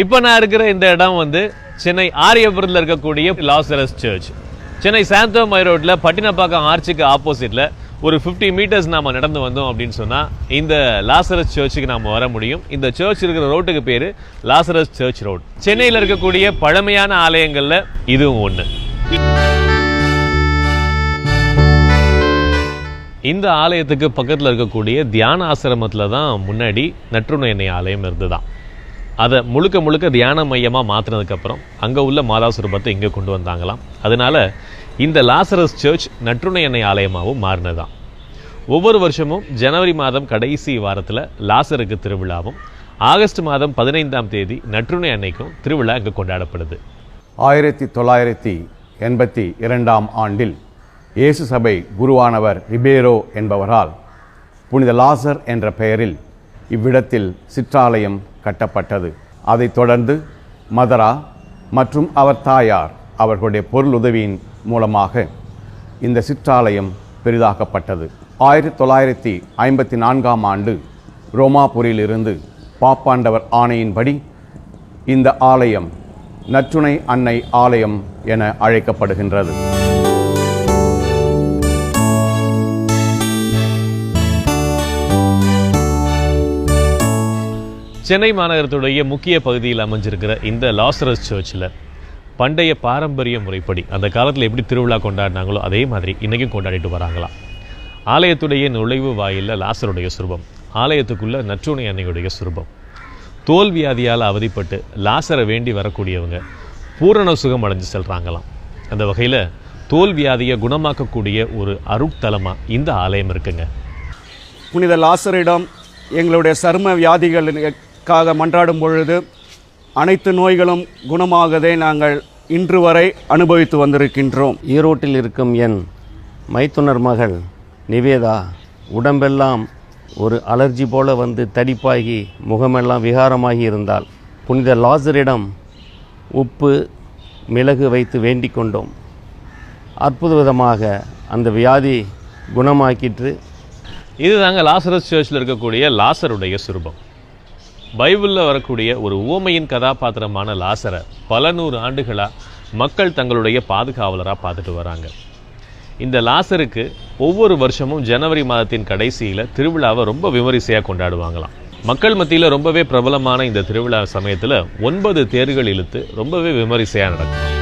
இப்போ நான் இருக்கிற இந்த இடம் வந்து சென்னை ஆரியபுரத்தில் இருக்கக்கூடிய லாசரஸ் சர்ச். சென்னை சாந்தோமை ரோட்டில் பட்டினப்பாக்கம் ஆர்ச்சுக்கு ஆப்போசிட்டில் ஒரு 50 மீட்டர்ஸ் நாம் நடந்து வந்தோம் அப்படின்னு சொன்னால் இந்த லாசரஸ் சர்ச்சுக்கு நாம் வர முடியும். இந்த சர்ச் இருக்கிற ரோட்டுக்கு பேர் லாசரஸ் சர்ச் ரோட். சென்னையில் இருக்கக்கூடிய பழமையான ஆலயங்களில் இதுவும் ஒன்று இந்த ஆலயத்துக்கு பக்கத்தில் இருக்கக்கூடிய தியான ஆசிரமத்தில் தான் முன்னாடி நற்றுணை எண்ணெய் ஆலயம் இருந்துதான். அதை முழுக்க முழுக்க தியான மையமாக மாற்றினதுக்கப்புறம் அங்கே உள்ள மாதாசுரபத்தை இங்கே கொண்டு வந்தாங்களாம். அதனால இந்த லாசரஸ் சர்ச் நற்றுணை எண்ணெய் ஆலயமாகவும் மாறினதாம். ஒவ்வொரு வருஷமும் ஜனவரி மாதம் கடைசி வாரத்தில் லாசருக்கு திருவிழாவும் ஆகஸ்ட் மாதம் பதினைந்தாம் தேதி நற்றுணை அன்னைக்கும் திருவிழா இங்கே கொண்டாடப்படுது. ஆயிரத்தி தொள்ளாயிரத்தி எண்பத்தி இரண்டாம் ஆண்டில் இயேசு சபை குருவானவர் ரிபேரோ என்பவரால் புனித லாசர் என்ற பெயரில் இவ்விடத்தில் சிற்றாலயம் கட்டப்பட்டது. அதைத் தொடர்ந்து மதரா மற்றும் அவர் தாயார் அவர்களுடைய பொருளுதவியின் மூலமாக இந்த சிற்றாலயம் பெரிதாக்கப்பட்டது. ஆயிரத்தி தொள்ளாயிரத்தி ஐம்பத்தி நான்காம் ஆண்டு ரோமாபுரியிலிருந்து பாப்பாண்டவர் ஆணையின்படி இந்த ஆலயம் நற்றுணை அன்னை ஆலயம் என அழைக்கப்படுகின்றது. சென்னை மாநகரத்துடைய முக்கிய பகுதியில் அமைஞ்சிருக்கிற இந்த லாசரஸ் சர்ச்சில் பண்டைய பாரம்பரிய முறைப்படி அந்த காலத்தில் எப்படி திருவிழா கொண்டாடினாங்களோ அதே மாதிரி இன்றைக்கும் கொண்டாடிட்டு வராங்களாம் ஆலயத்துடைய நுழைவு வாயிலில் லாசருடைய சுரூபம் ஆலயத்துக்குள்ளே நற்றுணை அன்னையுடைய சுரூபம். தோல்வியாதியால் அவதிப்பட்டு லாசரை வேண்டி வரக்கூடியவங்க பூரண சுகம் அடைஞ்சு செல்கிறாங்களாம் அந்த வகையில் தோல்வியாதியை குணமாக்கக்கூடிய ஒரு அருட்தலமாக இந்த ஆலயம் இருக்குங்க. புனித லாசரிடம் எங்களுடைய சரும வியாதிகளுக்காக மன்றாடும் பொழுது அனைத்து நோய்களும் குணமாகவே நாங்கள் இன்று வரை அனுபவித்து வந்திருக்கின்றோம். ஈரோட்டில் இருக்கும் என் மைத்துனர் மகள் நிவேதா உடம்பெல்லாம் ஒரு அலர்ஜி போல வந்து தடிப்பாகி முகமெல்லாம் விகாரமாகி இருந்தால் புனித லாசரிடம் உப்பு மிளகு வைத்து வேண்டிக் கொண்டோம். அற்புத விதமாக அந்த வியாதி குணமாக்கிற்று. இதுதாங்க லாசரஸ் சர்ச்சில் இருக்கக்கூடிய லாசருடைய சுரூபம். பைபிளில் வரக்கூடிய ஒரு ஓமையின் கதாபாத்திரமான லாசரை பல நூறு ஆண்டுகளாக மக்கள் தங்களுடைய பாதுகாவலராக பார்த்துட்டு வராங்க. இந்த லாசருக்கு ஒவ்வொரு வருஷமும் ஜனவரி மாதத்தின் கடைசியில் திருவிழாவை ரொம்ப விமரிசையாக கொண்டாடுவாங்களாம். மக்கள் மத்தியில் ரொம்பவே பிரபலமான இந்த திருவிழா சமயத்தில் ஒன்பது தேர்கள் இழுத்து ரொம்பவே விமரிசையாக நடக்கும்.